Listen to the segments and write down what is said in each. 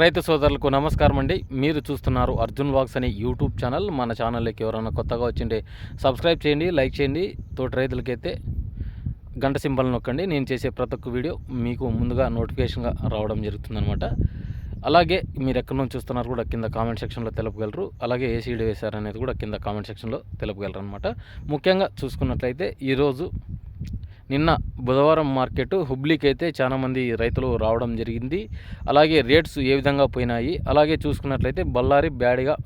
రైతు సోదరులకు నమస్కారం అండి. మీరు చూస్తున్నారు అర్జున్ వాక్స్ అనే యూట్యూబ్ ఛానల్. మన ఛానల్లోకి ఎవరైనా కొత్తగా వచ్చింటే సబ్స్క్రైబ్ చేయండి లైక్ చేయండి. తోటి రైతులకైతే గంట సింబల్ నొక్కండి. నేను చేసే ప్రతి ఒక్క వీడియో మీకు ముందుగా నోటిఫికేషన్గా రావడం జరుగుతుందనమాట అలాగే మీరు ఎక్కడి నుంచి చూస్తున్నారు కూడా కింద కామెంట్ సెక్షన్లో తెలుపగలరు. అలాగే ఏ సీడ్ వేశారనేది కూడా కింద కామెంట్ సెక్షన్లో తెలుపగలరు అనమాట ముఖ్యంగా చూసుకున్నట్లయితే ఈరోజు నిన్న బుధవారం మార్కెట్ హుబ్లీకి అయితే చాలామంది రైతులు రావడం జరిగింది. అలాగే రేట్స్ ఏ విధంగా పోయినాయి? అలాగే చూసుకున్నట్లయితే బళ్ళారి బ్యాడిగా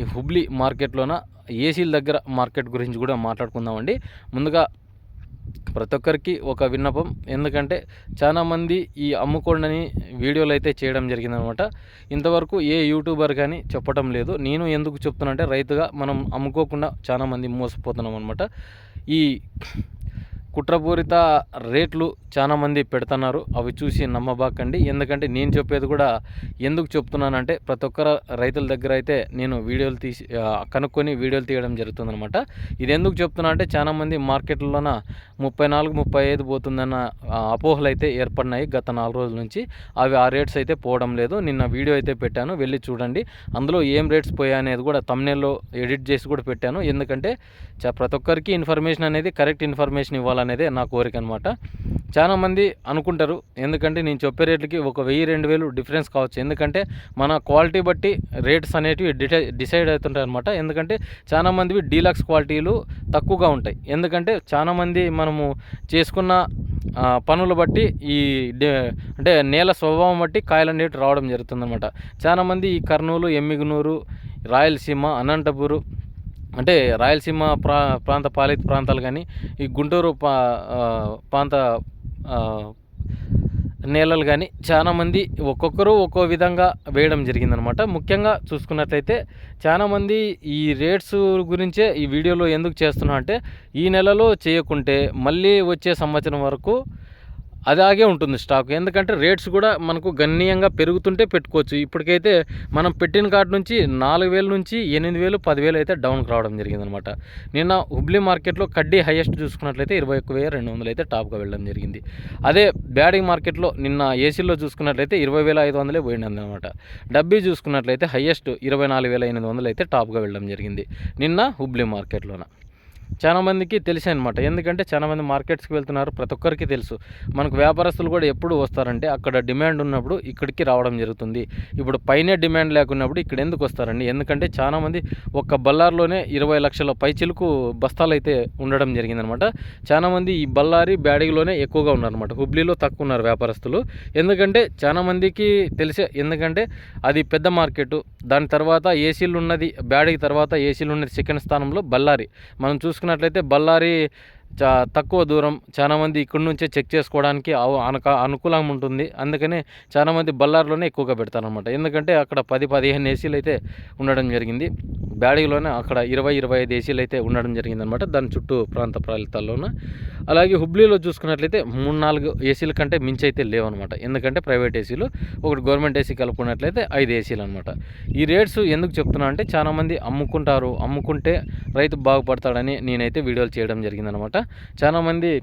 ఈ హుబ్లీ మార్కెట్లోన ఏసీల దగ్గర మార్కెట్ గురించి కూడా మాట్లాడుకుందామండి. ముందుగా ప్రతి ఒక్కరికి ఒక విన్నపం. ఎందుకంటే చాలామంది ఈ అమ్ముకోండని వీడియోలు అయితే చేయడం జరిగిందనమాట. ఇంతవరకు ఏ యూట్యూబర్ కానీ చెప్పటం లేదు. నేను ఎందుకు చెప్తున్నా రైతుగా మనం అమ్ముకోకుండా చాలామంది మోసపోతున్నాం అనమాట ఈ కుట్రపూరిత రేట్లు చాలామంది పెడుతున్నారు. అవి చూసి నమ్మబాకండి. ఎందుకంటే నేను చెప్పేది కూడా ఎందుకు చెప్తున్నానంటే ప్రతి ఒక్కరు రైతుల దగ్గర అయితే నేను వీడియోలు తీసి కనుక్కొని వీడియోలు తీయడం జరుగుతుందనమాట ఇది ఎందుకు చెప్తున్నా అంటే చాలామంది మార్కెట్లోన ముప్పై నాలుగు ముప్పై ఐదు పోతుందన్న అపోహలు అయితే ఏర్పడినాయి గత నాలుగు రోజుల నుంచి. అవి ఆ రేట్స్ అయితే పోవడం లేదు. నిన్న వీడియో అయితే పెట్టాను. వెళ్ళి చూడండి. అందులో ఏం రేట్స్ పోయాయి అనేది కూడా తమ్నేల్లో ఎడిట్ చేసి కూడా పెట్టాను. ఎందుకంటే చ- ప్రతి ఒక్కరికి ఇన్ఫర్మేషన్ అనేది కరెక్ట్ ఇన్ఫర్మేషన్ ఇవ్వాలని అనేది నా కోరిక అనమాట చాలామంది అనుకుంటారు ఎందుకంటే నేను చెప్పే రేట్లకి ఒక వెయ్యి రెండు వేలు డిఫరెన్స్ కావచ్చు. ఎందుకంటే మన క్వాలిటీ బట్టి రేట్స్ అనేటివి డిసైడ్ అవుతుంటాయి అనమాట ఎందుకంటే చాలామందివి డీలక్స్ క్వాలిటీలు తక్కువగా ఉంటాయి. ఎందుకంటే చాలామంది మనము చేసుకున్న పనులు బట్టి ఈ డే- అంటే నేల స్వభావం బట్టి కాయలు అనేవి రావడం జరుగుతుందన్నమాట. చాలామంది ఈ కర్నూలు ఎమ్మిగునూరు రాయలసీమ అనంతపురు అంటే రాయలసీమ ప్రా ప్రాంత పాలిత ప్రాంతాలు కానీ ఈ గుంటూరు పా ప్రాంత నేలలు కానీ చాలామంది ఒక్కొక్కరు ఒక్కో విధంగా వేయడం జరిగిందనమాట. ముఖ్యంగా చూసుకున్నట్లయితే చాలామంది ఈ రేట్స్ గురించే ఈ వీడియోలో ఎందుకు చేస్తున్నా అంటే ఈ నెలలో చేయకుంటే మళ్ళీ వచ్చే సంవత్సరం వరకు అలాగే ఉంటుంది స్టాక్. ఎందుకంటే రేట్స్ కూడా మనకు గణనీయంగా పెరుగుతుంటే పెట్టుకోవచ్చు. ఇప్పటికైతే మనం పెట్టిన కార్డు నుంచి నాలుగు వేల నుంచి ఎనిమిది వేలు పదివేలు అయితే డౌన్కి రావడం జరిగిందనమాట. నిన్న హుబ్లీ మార్కెట్లో కడ్డీ హైయెస్ట్ చూసుకున్నట్లయితే ఇరవై ఒక్క వెయ్యి రెండు వందలు అయితే టాప్గా వెళ్ళడం జరిగింది. అదే బ్యాడింగ్ మార్కెట్లో నిన్న ఏసీలో చూసుకున్నట్లయితే ఇరవై వేల ఐదు వందలే పోయింది అనమాట డబ్బీ చూసుకున్నట్లయితే హైయెస్ట్ ఇరవై నాలుగు వేల ఎనిమిది వందలు అయితే టాప్గా వెళ్ళడం జరిగింది. నిన్న హుబ్లీ మార్కెట్లోన. చాలా మందికి తెలిసే అనమాట ఎందుకంటే చాలా మంది మార్కెట్స్కి వెళ్తున్నారు ప్రతి ఒక్కరికి తెలుసు. మనకు వ్యాపారస్తులు కూడా ఎప్పుడు వస్తారంటే అక్కడ డిమాండ్ ఉన్నప్పుడు ఇక్కడికి రావడం జరుగుతుంది. ఇప్పుడు పైనే డిమాండ్ లేకున్నప్పుడు ఇక్కడ ఎందుకు వస్తారండి? ఎందుకంటే చాలా మంది ఒక్క బల్లార్లోనే ఇరవై లక్షల పైచిలకు బస్తాలు అయితే ఉండడం జరిగిందనమాట చాలా మంది ఈ బల్లారి బ్యాడిగిలోనే ఎక్కువగా ఉన్నారనమాట హుబ్లీలో తక్కువ ఉన్నారు వ్యాపారస్తులు. ఎందుకంటే చాలా మందికి తెలిసే ఎందుకంటే అది పెద్ద మార్కెట్. దాని తర్వాత ఏసీలు ఉన్నది బ్యాడిగి తర్వాత ఏసీలు ఉన్నది సెకండ్ స్థానంలో బళ్ళారి. మనం చూసుకున్నట్లయితే బళ్ళారి చా తక్కువ దూరం చాలామంది ఇక్కడి నుంచే చెక్ చేసుకోవడానికి అవ- అనక అనుకూలంగా ఉంటుంది. అందుకనే చాలామంది బళ్ళారిలోనే ఎక్కువగా పెడతారనమాట ఎందుకంటే అక్కడ పది పదిహేను ఏసీలు అయితే ఉండడం జరిగింది. బ్యాడిగిలోనే అక్కడ ఇరవై ఇరవై ఐదు ఏసీలు అయితే ఉండడం జరిగింది అనమాట దాని చుట్టూ ప్రాంత ప్రాంతాల్లోన అలాగే హుబ్లీలో చూసుకున్నట్లయితే మూడు నాలుగు ఏసీల కంటే మించి అయితే లేవన్నమాట. ఎందుకంటే ప్రైవేట్ ఏసీలు ఒకటి గవర్నమెంట్ ఏసీ కలుపుకున్నట్లయితే ఐదు ఏసీలు అనమాట ఈ రేట్స్ ఎందుకు చెప్తున్నా అంటే చాలామంది అమ్ముకుంటారు. అమ్ముకుంటే రైతు బాగుపడతాడని నేనైతే వీడియోలు చేయడం జరిగిందనమాట చాలామంది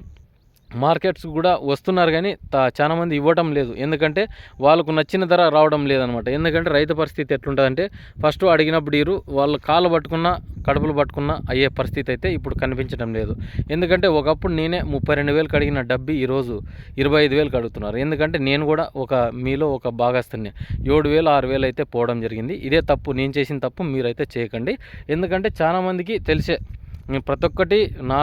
మార్కెట్స్ కూడా వస్తున్నారు కానీ తా- ఇవ్వటం లేదు. ఎందుకంటే వాళ్ళకు నచ్చిన ధర రావడం లేదనమాట ఎందుకంటే రైతు పరిస్థితి ఎట్లుంటుందంటే ఫస్ట్ అడిగినప్పుడు ఇరు వాళ్ళు కాళ్ళు పట్టుకున్న కడుపులు పట్టుకున్న అయ్యే పరిస్థితి అయితే ఇప్పుడు కనిపించడం లేదు. ఎందుకంటే ఒకప్పుడు నేనే ముప్పై రెండు వేలకు అడిగిన డబ్బి ఈరోజు ఇరవై ఐదు వేలకు అడుగుతున్నారు. ఎందుకంటే నేను కూడా ఒక మీలో ఒక భాగస్తుని ఏడు వేలు ఆరు వేలు అయితే పోవడం జరిగింది. ఇదే తప్పు నేను చేసిన తప్పు మీరైతే చేయకండి. ఎందుకంటే చాలామందికి తెలిసే ప్రతి ఒక్కటి నా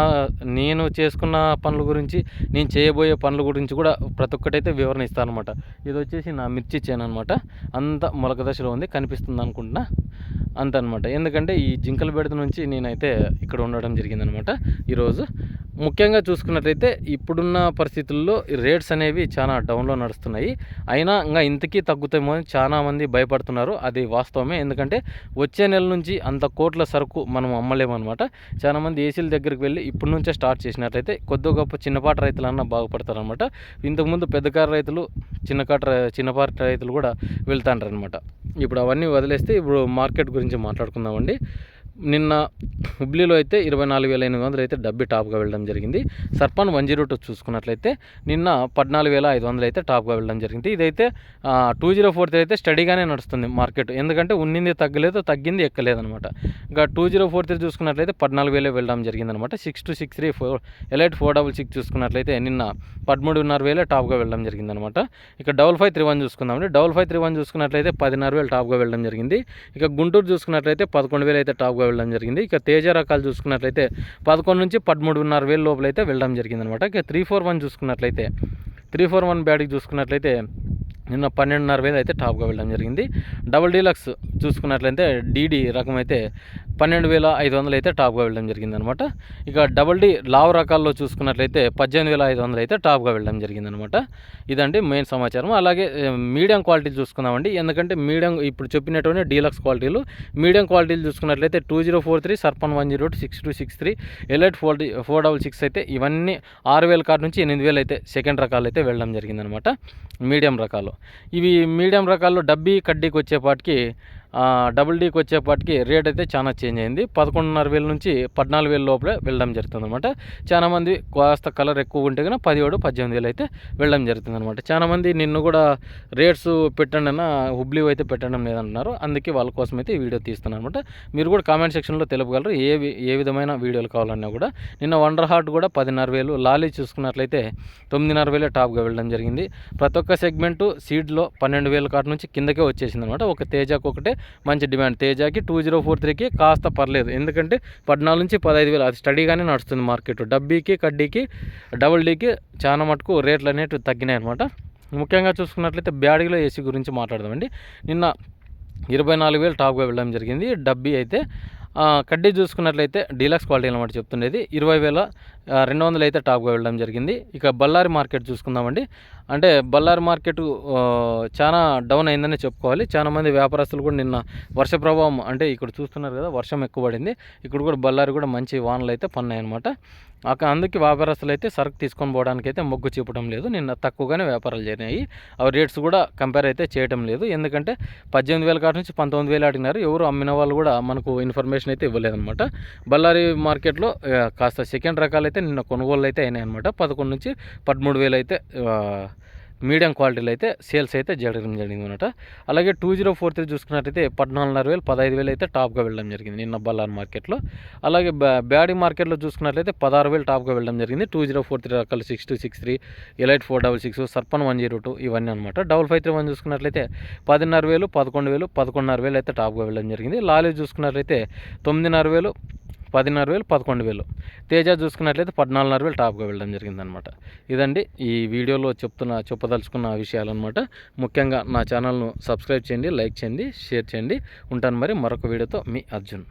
నేను చేసుకున్న పనుల గురించి నేను చేయబోయే పనుల గురించి కూడా ప్రతి ఒక్కటి అయితే వివరణ ఇస్తాను అనమాట ఇది వచ్చేసి నా మిర్చి చేను అనమాట అంత మొలక దశలో ఉంది కనిపిస్తుంది అనుకుంటున్నా. అంత అనమాట ఎందుకంటే ఈ జింకల బెడత నుంచి నేనైతే ఇక్కడ ఉండడం జరిగిందనమాట ఈరోజు. ముఖ్యంగా చూసుకున్నట్లయితే ఇప్పుడున్న పరిస్థితుల్లో రేట్స్ అనేవి చాలా డౌన్లో నడుస్తున్నాయి. అయినా ఇంకా ఇంతకీ తగ్గుతాయేమో అని చాలా మంది భయపడుతున్నారు. అది వాస్తవమే. ఎందుకంటే వచ్చే నెల నుంచి అంత కోట్ల సరుకు మనం అమ్మలేమన్నమాట చాలా మంది ఏసీల దగ్గరికి వెళ్ళి ఇప్పటి నుంచే స్టార్ట్ చేసినట్లయితే కొద్ది గొప్ప చిన్నపాటి రైతులన్నా బాగుపడతారనమాట ఇంతకుముందు పెద్దకారు రైతులు చిన్నకాట చిన్నపాటి రైతులు కూడా వెళ్తాంటారనమాట ఇప్పుడు అవన్నీ వదిలేస్తే ఇప్పుడు మార్కెట్ గురించి మాట్లాడుకుందామండి. నిన్న హుబ్లీలో అయితే ఇరవై నాలుగు వేల ఎనిమిది వందలు అయితే డబ్బి టాప్గా వెళ్ళడం జరిగింది. సర్పన్ వన్ జీరో టూ చూసుకున్నట్లయితే నిన్న పద్నాలుగు వేల ఐదు వందలు అయితే టాప్గా వెళ్ళడం జరిగింది. ఇదైతే టూ జీరో ఫోర్ త్రీ అయితే స్టడీగానే నడుస్తుంది మార్కెట్. ఎందుకంటే ఉన్నింది తగ్గలేదు తగ్గింది ఎక్కలేదనమాట ఇంకా టూ జీరో ఫోర్ త్రీ చూసుకున్నట్లయితే పద్నాలుగు వేలే వెళ్ళడం జరిగిందనమాట six two six three four elite four double six చూసుకున్నట్లయితే నిన్న పదమూడున్నర వేలే టాప్గా వెళ్ళడం జరిగిందనమాట ఇక డబల్ ఫైవ్ త్రీ వన్ చూసుకుందామండి. డబల్ ఫైవ్ త్రీ వన్ చూసుకున్నట్లయితే పదిన్నర వేలు టాప్గా వెళ్ళడం జరిగింది. ఇక గుంటూరు చూసుకున్నట్లయితే పదకొండు వేలు అయితే టాప్గా వెళ్ళడం జరిగింది. ఇక తేజ్ రకాలు చూసుకున్నట్లయితే పదకొండు నుంచి పదమూడున్నర వేలు లోపల అయితే వెళ్ళడం జరిగిందనమాట. ఇక త్రీ ఫోర్ వన్ చూసుకున్నట్లయితే త్రీ ఫోర్ వన్ బ్యాట్కి చూసుకున్నట్లయితే నిన్న పన్నెండున్నర వేలు అయితే టాప్గా వెళ్ళడం జరిగింది. డబుల్ డీలక్స్ చూసుకున్నట్లయితే డీడీ రకం అయితే పన్నెండు వేల ఐదు వందలు అయితే టాప్గా వెళ్ళడం జరిగింది అనమాట ఇక డబుల్ డి లావ్ రకాల్లో చూసుకున్నట్లయితే పద్దెనిమిది వేల ఐదు వందలు అయితే టాప్గా వెళ్ళడం జరిగింది అనమాట ఇదండి మెయిన్ సమాచారం. అలాగే మీడియం క్వాలిటీ చూసుకుందామండి. ఎందుకంటే మీడియం ఇప్పుడు చెప్పినటువంటి డీలక్స్ క్వాలిటీలు. మీడియం క్వాలిటీలు చూసుకున్నట్లయితే two zero four three సర్పన్ one zero six two six three elite four four double six అయితే ఇవన్నీ ఆరు వేల కార్డు నుంచి ఎనిమిది వేలు అయితే సెకండ్ రకాలు అయితే వెళ్ళడం జరిగిందనమాట. మీడియం రకాలు. ఇవి మీడియం రకాల్లో డబ్బీ కడ్డీకి వచ్చేపాటికి డబుల్ డీకి వచ్చేపాటికి రేట్ అయితే చాలా చేంజ్ అయింది. పదకొండున్నర వేల నుంచి పద్నాలుగు వేల లోపలే వెళ్ళడం జరుగుతుంది అనమాట చాలామంది కాస్త కలర్ ఎక్కువ ఉంటే కనుక పదిహేడు పద్దెనిమిది వేలు అయితే వెళ్ళడం జరుగుతుంది అనమాట చాలామంది నిన్ను కూడా రేట్స్ పెట్టండి అన్న హుబ్లీ అయితే పెట్టడం లేదంటున్నారు. అందుకే వాళ్ళ కోసం అయితే ఈ వీడియో తీస్తున్నాను అనమాట మీరు కూడా కామెంట్ సెక్షన్లో తెలుపగలరు ఏ ఏ విధమైన వీడియోలు కావాలన్నా కూడా. నిన్న వండర్ హార్ట్ కూడా పదిన్నర వేలు లాలీ చూసుకున్నట్లయితే తొమ్మిదిన్నర వేలే టాప్గా వెళ్ళడం జరిగింది. ప్రతి ఒక్క సెగ్మెంటు సీడ్లో పన్నెండు వేల కాటు నుంచి కిందకే వచ్చేసింది అనమాట ఒక తేజాకు ఒకటే మంచి డిమాండ్. తేజాకి టూ జీరో ఫోర్ త్రీకి కాస్త పర్లేదు. ఎందుకంటే పద్నాలుగు నుంచి పదహైదు వేలు అది స్టడీగానే నడుస్తుంది మార్కెట్ డబ్బీకి కడ్డీకి డబుల్ డీకి చాలా మటుకు రేట్లు అనేవి తగ్గినాయి అనమాట ముఖ్యంగా చూసుకున్నట్లయితే బ్యాడీలో ఏసీ గురించి మాట్లాడదామండి. నిన్న ఇరవై నాలుగు వేలు టాప్గా వెళ్ళడం జరిగింది. డబ్బీ అయితే కడ్డీ చూసుకున్నట్లయితే డీలక్స్ క్వాలిటీ అనమాట చెప్తుండేది. ఇరవై వేల రెండు వందలు అయితే టాప్గా వెళ్ళడం జరిగింది. ఇక బళ్ళారి మార్కెట్ చూసుకుందామండి. అంటే బళ్ళారి మార్కెట్ చాలా డౌన్ అయిందని చెప్పుకోవాలి. చాలా మంది వ్యాపారస్తులు కూడా నిన్న వర్ష ప్రభావం అంటే ఇక్కడ చూస్తున్నారు కదా వర్షం ఎక్కువ పడింది. ఇక్కడ కూడా బళ్ళారి కూడా మంచి వానలు అయితే పన్నాయన్నమాట. అందుకే వ్యాపారస్తులు అయితే సరుకు తీసుకొని పోవడానికి అయితే మొగ్గు చూపడం లేదు. నిన్న తక్కువగానే వ్యాపారాలు జరిగినాయి. అవి రేట్స్ కూడా కంపేర్ అయితే చేయడం లేదు. ఎందుకంటే పద్దెనిమిది వేల కాటి నుంచి పంతొమ్మిది వేలు అడిగినారు. ఎవరు అమ్మిన వాళ్ళు కూడా మనకు ఇన్ఫర్మేషన్ అయితే ఇవ్వలేదన్నమాట. బళ్ళారి మార్కెట్లో కాస్త సెకండ్ రకాలు అయితే నిన్న కొనుగోలు అయితే అయినాయి అనమాట పదకొండు నుంచి పదమూడు వేలు అయితే మీడియం క్వాలిటీలు అయితే సేల్స్ అయితే జరగడం జరిగింది అనమాట అలాగే టూ జీరో ఫోర్ త్రీ చూసుకున్నట్టయితే పద్నాలుగున్నర వేలు పదహైదు వేలు అయితే టాప్గా వెళ్ళడం జరిగింది నిన్న బల్లార్ మార్కెట్లో. అలాగే బ్యాడీ మార్కెట్లో చూసుకున్నట్లయితే పదహారు వేలు టాప్గా వెళ్ళడం జరిగింది. టూ జీరో ఫోర్ త్రీ రకాలు six two six three elite four double six సర్పన్ one zero two ఇవన్నీ అనమాట డబల్ ఫైవ్ త్రీ వన్ చూసుకున్నట్లయితే పదిన్నర వేలు పదకొండు వేలు పదకొండున్నర వేలు అయితే టాప్గా వెళ్ళడం జరిగింది. లాలీ చూసుకున్నట్లయితే తొమ్మిదిన్నర వేలు పదిన్నర వేలు పదకొండు వేలు. తేజ చూసుకున్నట్లయితే పద్నాలుగున్నర వేలు టాప్గా వెళ్ళడం జరిగిందనమాట. ఇదండి ఈ వీడియోలో చెప్తున్న చెప్పదలుచుకున్న విషయాలన్నమాట ముఖ్యంగా నా ఛానల్ను సబ్స్క్రైబ్ చేయండి లైక్ చేయండి షేర్ చేయండి. ఉంటాను మరి మరొక వీడియోతో. మీ అర్జున్.